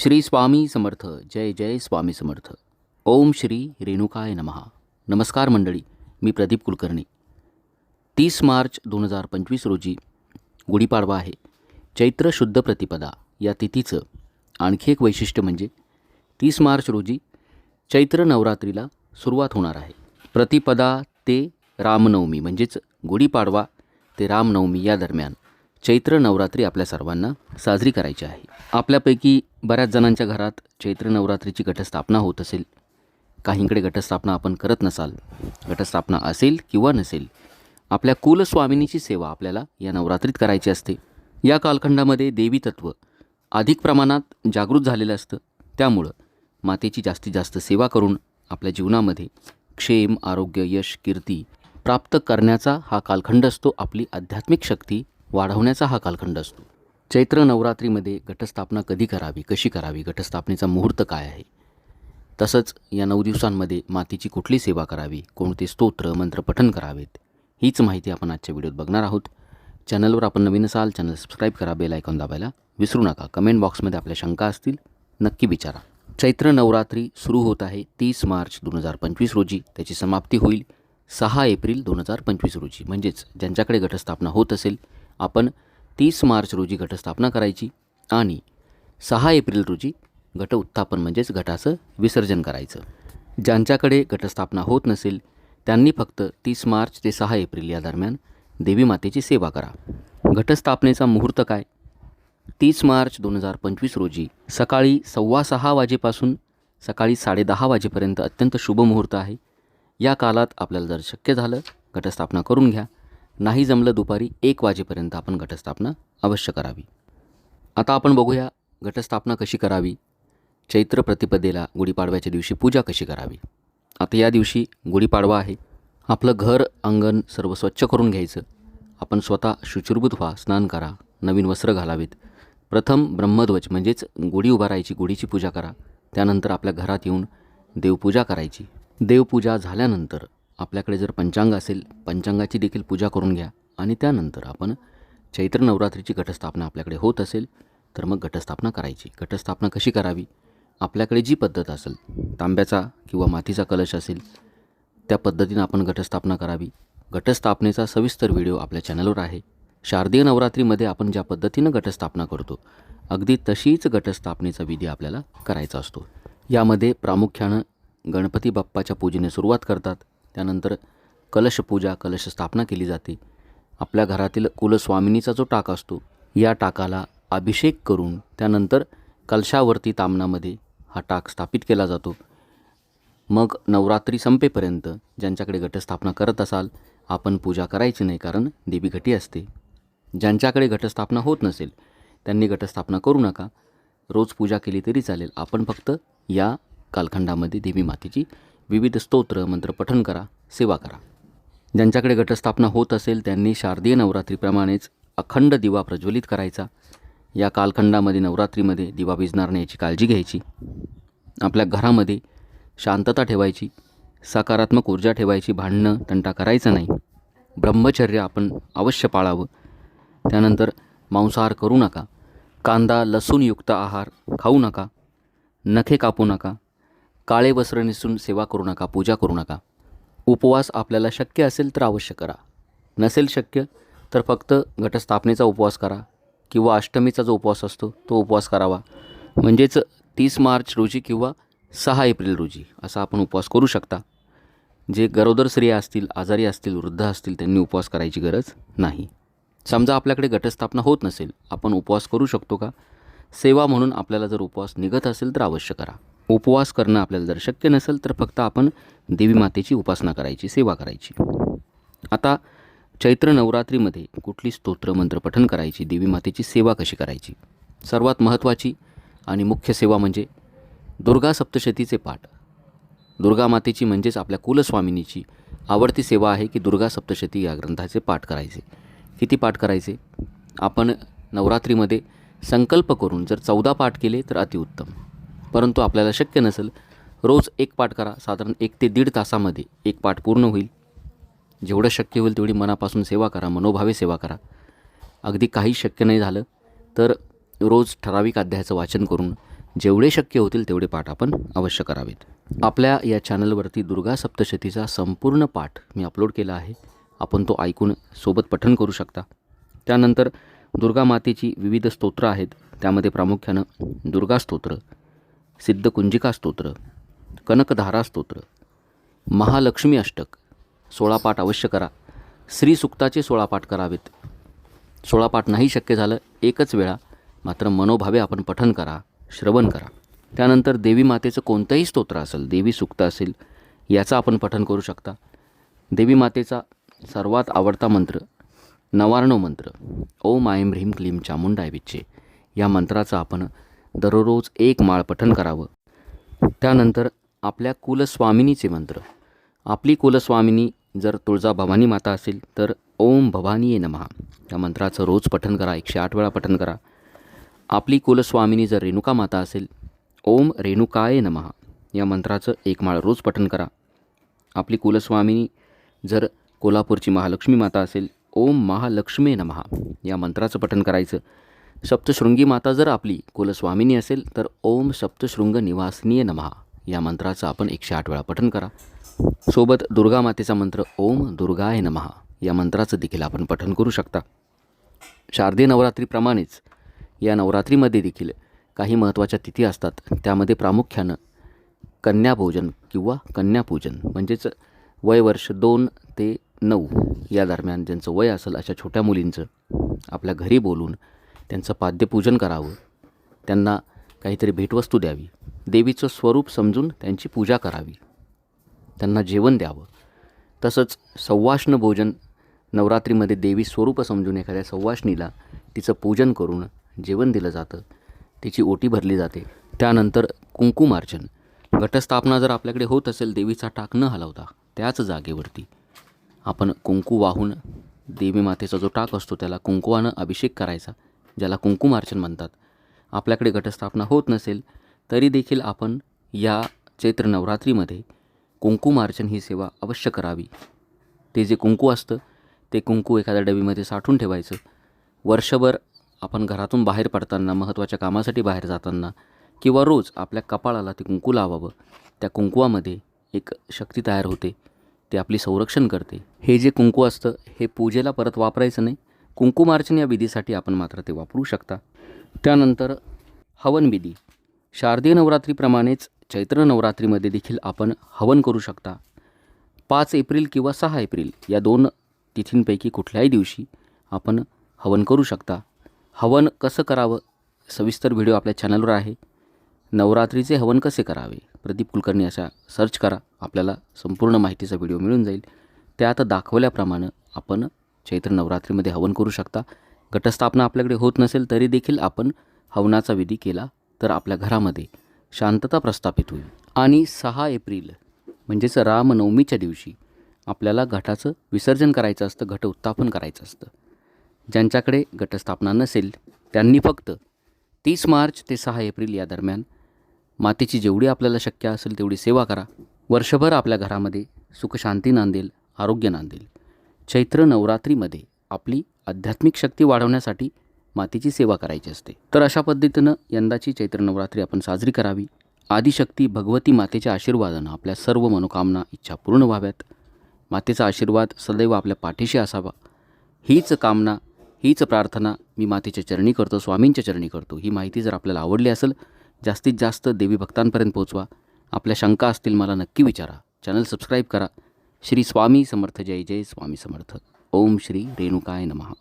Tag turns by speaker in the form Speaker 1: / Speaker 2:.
Speaker 1: श्री स्वामी समर्थ जय जय स्वामी समर्थ. ओम श्री रेणुकाय नमहा. नमस्कार मंडळी मी प्रदीप कुलकर्णी. तीस मार्च दोन हजार पंचवीस रोजी गुढीपाडवा आहे. चैत्र शुद्ध प्रतिपदा या तिथीचं आणखी एक वैशिष्ट्य म्हणजे तीस मार्च रोजी चैत्र नवरात्रीला सुरुवात होणार आहे. प्रतिपदा ते रामनवमी म्हणजेच गुढीपाडवा ते रामनवमी या दरम्यान. चैत्र नवरात्री आपल्या सर्वांना साजरी करायची आहे. आपल्यापैकी बऱ्याच जणांच्या घरात चैत्र नवरात्रीची घटस्थापना होत असेल. काहींकडे घटस्थापना आपण करत नसाल घटस्थापना असेल किंवा नसेल आपल्या कुलस्वामिनीची सेवा आपल्याला या नवरात्रीत करायची असते. या कालखंडामध्ये देवी तत्व अधिक प्रमाणात जागृत झालेलं असतं. त्यामुळं मातेची जास्तीत जास्त सेवा करून आपल्या जीवनामध्ये क्षेम आरोग्य यश कीर्ती प्राप्त करण्याचा हा कालखंड असतो आपली आध्यात्मिक शक्ती वाढवण्याचा हा कालखंड असतो. चैत्र नवरात्रीमध्ये घटस्थापना कधी करावी कशी करावी घटस्थापनेचा मुहूर्त काय आहे? तसंच या नऊ दिवसांमध्ये मातीची कुठली सेवा करावी कोणते स्तोत्र मंत्र पठन करावेत हीच माहिती आपण आजच्या व्हिडिओत बघणार आहोत. चॅनलवर आपण नवीन असाल चॅनल सबस्क्राईब करा बेल आयकॉन दाबायला विसरू नका. कमेंट बॉक्समध्ये आपल्या शंका असतील नक्की विचारा. चैत्र नवरात्री सुरू होत आहे तीस मार्च दोन हजार पंचवीस रोजी. त्याची समाप्ती होईल सहा एप्रिल दोन हजार पंचवीस रोजी. म्हणजेच ज्यांच्याकडे घटस्थापना होत असेल आपण तीस मार्च रोजी घटस्थापना करायची आणि सहा एप्रिल रोजी घट उत्थापन म्हणजेच घटाचं विसर्जन करायचं. ज्यांच्याकडे घटस्थापना होत नसेल त्यांनी फक्त तीस मार्च ते सहा एप्रिल या दरम्यान देवी मातेची सेवा करा. घटस्थापनेचा मुहूर्त काय? तीस मार्च दोन हजार पंचवीस रोजी सकाळी सव्वा सहा वाजेपासून सकाळी साडेदहा वाजेपर्यंत अत्यंत शुभ मुहूर्त आहे. या कालात आपल्याला जर शक्य झालं घटस्थापना करून घ्या. नाही जमलं दुपारी एक वाजेपर्यंत आपण घटस्थापना अवश्य करावी. आता आपण बघूया घटस्थापना कशी करावी. चैत्र प्रतिपदेला गुढीपाडव्याच्या दिवशी पूजा कशी करावी. आता या दिवशी गुढीपाडवा आहे. आपलं घर अंगण सर्व स्वच्छ करून घ्यायचं. आपण स्वतः शुचिर्भूत व्हा स्नान करा नवीन वस्त्र घालावेत. प्रथम ब्रह्मध्वज म्हणजेच गुढी उभारायची गुढीची पूजा करा. त्यानंतर आपल्या घरात येऊन देवपूजा करायची. देवपूजा झाल्यानंतर आपल्याकडे जर पंचांग असेल पंचांगाची देखील पूजा करून घ्या. आणि त्यानंतर आपण चैत्र नवरात्रीची घटस्थापना आपल्याकडे होत असेल तर मग घटस्थापना करायची. घटस्थापना कशी करावी? आपल्याकडे जी पद्धत असेल तांब्याचा किंवा मातीचा कलश असेल त्या पद्धतीनं आपण घटस्थापना करावी. घटस्थापनेचा सविस्तर व्हिडिओ आपल्या चॅनलवर आहे. शारदीय नवरात्रीमध्ये आपण ज्या पद्धतीनं घटस्थापना करतो अगदी तशीच घटस्थापनेचा विधी आपल्याला करायचा असतो. यामध्ये प्रामुख्यानं गणपती बाप्पाच्या पूजेने सुरुवात करतात. त्यानंतर कलशपूजा कलश स्थापना केली जाते. आपल्या घरातील कुलस्वामिनीचा जो टाक असतो या टाकाला अभिषेक करून त्यानंतर कलशावरती तामणामध्ये हा टाक स्थापित केला जातो. मग नवरात्री संपेपर्यंत ज्यांच्याकडे घटस्थापना करत असाल आपण पूजा करायची नाही कारण देवी घटी असते. ज्यांच्याकडे घटस्थापना होत नसेल त्यांनी घटस्थापना करू नका. रोज पूजा केली तरी चालेल. आपण फक्त या कालखंडामध्ये देवी मातेची विविध स्तोत्र मंत्र पठण करा सेवा करा. ज्यांच्याकडे घटस्थापना होत असेल त्यांनी शारदीय नवरात्रीप्रमाणेच अखंड दिवा प्रज्वलित करायचा. या कालखंडामध्ये नवरात्रीमध्ये दिवा भिजणार नाही याची काळजी घ्यायची. आपल्या घरामध्ये शांतता ठेवायची. सकारात्मक ऊर्जा ठेवायची. भांडणं तंटा करायचं नाही. ब्रह्मचर्य आपण अवश्य पाळावं. त्यानंतर मांसाहार करू नका. कांदा लसूणयुक्त आहार खाऊ नका. नखे कापू नका. काळे वस्त्र नेसून सेवा करू नका पूजा करू नका. उपवास आपल्याला शक्य असेल तर अवश्य करा. नसेल शक्य तर फक्त घटस्थापनेचा उपवास करा किंवा अष्टमीचा जो उपवास असतो तो उपवास करावा. म्हणजेच तीस मार्च रोजी किंवा सहा एप्रिल रोजी असा आपण उपवास करू शकता. जे गरोदर स्त्रिया असतील आजारी असतील वृद्ध असतील त्यांनी उपवास करायची गरज नाही. समजा आपल्याकडे घटस्थापना होत नसेल आपण उपवास करू शकतो का? सेवा म्हणून आपल्याला जर उपवास निघत असेल तर अवश्य करा. उपवास करणं आपल्याला जर शक्य नसेल तर फक्त आपण देवी मातेची उपासना करायची सेवा करायची. आता चैत्र नवरात्रीमध्ये कुठली स्तोत्र मंत्र पठन करायची देवी मातेची सेवा कशी करायची? सर्वात महत्त्वाची आणि मुख्य सेवा म्हणजे दुर्गा सप्तशतीचे पाठ. दुर्गा मातेची म्हणजेच आपल्या कुलस्वामिनीची आवडती सेवा आहे की दुर्गा सप्तशती या ग्रंथाचे पाठ करायचे. किती पाठ करायचे? आपण नवरात्रीमध्ये संकल्प करून जर चौदा पाठ केले तर अतिउत्तम. परंतु आपल्याला शक्य नसेल रोज एक पाठ करा साधारण एक ते दीड तासामध्ये एक पाठ पूर्ण होईल. जेवढं शक्य होईल तेवढी मनापासून सेवा करा मनोभावे सेवा करा. अगदी काही शक्य नाही झालं तर रोज ठराविक अध्यायाचं वाचन करून जेवढे शक्य होतील तेवढे पाठ आपण अवश्य करावेत. आपल्या या चॅनलवरती दुर्गा सप्तशतीचा संपूर्ण पाठ मी अपलोड केला आहे. आपण तो ऐकून सोबत पठण करू शकता. त्यानंतर दुर्गा मातेची विविध स्तोत्र आहेत. त्यामध्ये प्रामुख्यानं दुर्गा स्तोत्र सिद्धकुंजिका स्तोत्र कनकधारा स्तोत्र महालक्ष्मी अष्टक सोळा पाठ अवश्य करा. श्रीसुक्ताचे सोळा पाठ करावेत. सोळा पाठ नाही शक्य झालं एकच वेळा मात्र मनोभावे आपण पठन करा श्रवण करा. त्यानंतर देवी मातेचं कोणतंही स्तोत्र असेल देवी सुक्त असेल याचं आपण पठन करू शकता. देवी मातेचा सर्वात आवडता मंत्र नवार्णव मंत्र ओम आयम ह्रीम क्लीम चामुंडाय विच्चे या मंत्राचं आपण दररोज एक माळ पठन करावं. त्यानंतर आपल्या कुलस्वामिनीचे मंत्र. आपली कुलस्वामिनी जर तुळजा भवानी माता असेल तर ओम भवानी ये नमहा या मंत्राचं रोज पठन करा एकशे आठ वेळा पठन करा. आपली कुलस्वामिनी जर रेणुका माता असेल ओम रेणुकाय नमहा या मंत्राचं एक माळ रोज पठन करा. आपली कुलस्वामिनी जर कोल्हापूरची महालक्ष्मी माता असेल ओम महालक्ष्मी नमहा या मंत्राचं पठन करायचं. सप्तशृंगी माता जर आपली कुलस्वामिनी असेल तर ओम सप्तशृंग निवासनीय नमहा. या मंत्राचं आपण एकशे आठ वेळा पठन करा. सोबत दुर्गा मातेचा मंत्र ओम दुर्गाय नमहा. या मंत्राचं देखील आपण पठन करू शकता. शारदीय नवरात्रीप्रमाणेच या नवरात्रीमध्ये देखील काही महत्त्वाच्या तिथी असतात. त्यामध्ये प्रामुख्यानं कन्याभोजन किंवा कन्यापूजन म्हणजेच वय वर्ष दोन ते नऊ या दरम्यान ज्यांचं वय असेल अशा छोट्या मुलींचं आपल्या घरी बोलून त्यांचं पाद्यपूजन करावं. त्यांना काहीतरी भेटवस्तू द्यावी. देवीचं स्वरूप समजून त्यांची पूजा करावी. त्यांना जेवण द्यावं. तसंच सव्वाष्ण भोजन नवरात्रीमध्ये देवी स्वरूप समजून एखाद्या सव्वाष्णीला तिचं पूजन करून जेवण दिलं जातं. तिची ओटी भरली जाते. त्यानंतर कुंकुमार्चन. घटस्थापना जर आपल्याकडे होत असेल देवीचा टाक न हलवता त्याच जागेवरती. आपण कुंकू वाहून देवी मातेचा जो टाक असतो त्याला कुंकुवानं अभिषेक करायचा. ज्याला कुंकुमार्चन म्हणतात. आपल्याकडे घटस्थापना होत नसेल तरी देखील आपण या चैत्र नवरात्रीमध्ये कुंकुमार्चन ही सेवा अवश्य करावी. ते जे कुंकू असतं ते कुंकू एखाद्या डबीमध्ये साठवून ठेवायचं. वर्षभर आपण घरातून बाहेर पडताना महत्त्वाच्या कामासाठी बाहेर जाताना किंवा रोज आपल्या कपाळाला ते कुंकू लावावं. त्या कुंकुवामध्ये एक शक्ती तयार होते. ते आपली संरक्षण करते. हे जे कुंकू असतं हे पूजेला परत वापरायचं नाही. कुंकुमार्चन या विधीसाठी आपण मात्र ते वापरू शकता. त्यानंतर हवनविधी शारदीय नवरात्रीप्रमाणेच चैत्र नवरात्रीमध्ये देखील आपण हवन करू शकता. पाच एप्रिल किंवा सहा एप्रिल या दोन तिथींपैकी कुठल्याही दिवशी आपण हवन करू शकता. हवन कसं करावं? सविस्तर व्हिडिओ आपल्या चॅनलवर आहे. नवरात्रीचे हवन कसे करावे? प्रदीप कुलकर्णी अशा सर्च करा. आपल्याला संपूर्ण माहितीचा व्हिडिओ मिळून जाईल. त्यात दाखवल्याप्रमाणे आपण चैत्र नवरात्रीमध्ये हवन करू शकता. घटस्थापना आपल्याकडे होत नसेल तरी देखील आपण हवनाचा विधी केला तर आपल्या घरामध्ये शांतता प्रस्थापित होईल. आणि सहा एप्रिल म्हणजेच रामनवमीच्या दिवशी आपल्याला घटाचं विसर्जन करायचं असतं घट उत्थापन करायचं असतं. ज्यांच्याकडे घटस्थापना नसेल त्यांनी फक्त तीस मार्च ते सहा एप्रिल या दरम्यान मातेची जेवढी आपल्याला शक्य असेल तेवढी सेवा करा. वर्षभर आपल्या घरामध्ये सुखशांती नांदेल आरोग्य नांदेल. चैत्र नवरात्रीमध्ये आपली आध्यात्मिक शक्ती वाढवण्यासाठी मातेची सेवा करायची असते. तर अशा पद्धतीनं यंदाची चैत्र नवरात्री आपण साजरी करावी. आदिशक्ती भगवती मातेच्या आशीर्वादानं आपल्या सर्व मनोकामना इच्छा पूर्ण व्हाव्यात. मातेचा आशीर्वाद सदैव आपल्या पाठीशी असावा. हीच कामना हीच प्रार्थना मी मातेच्या चरणी करतो स्वामींच्या चरणी करतो. ही माहिती जर आपल्याला आवडली असेल जास्तीत जास्त देवी भक्तांपर्यंत पोहोचवा. आपल्या शंका असतील मला नक्की विचारा. चॅनल सबस्क्राईब करा. श्री स्वामी समर्थ जय जय स्वामी समर्थ. ओम श्री रेणुकाय नमः.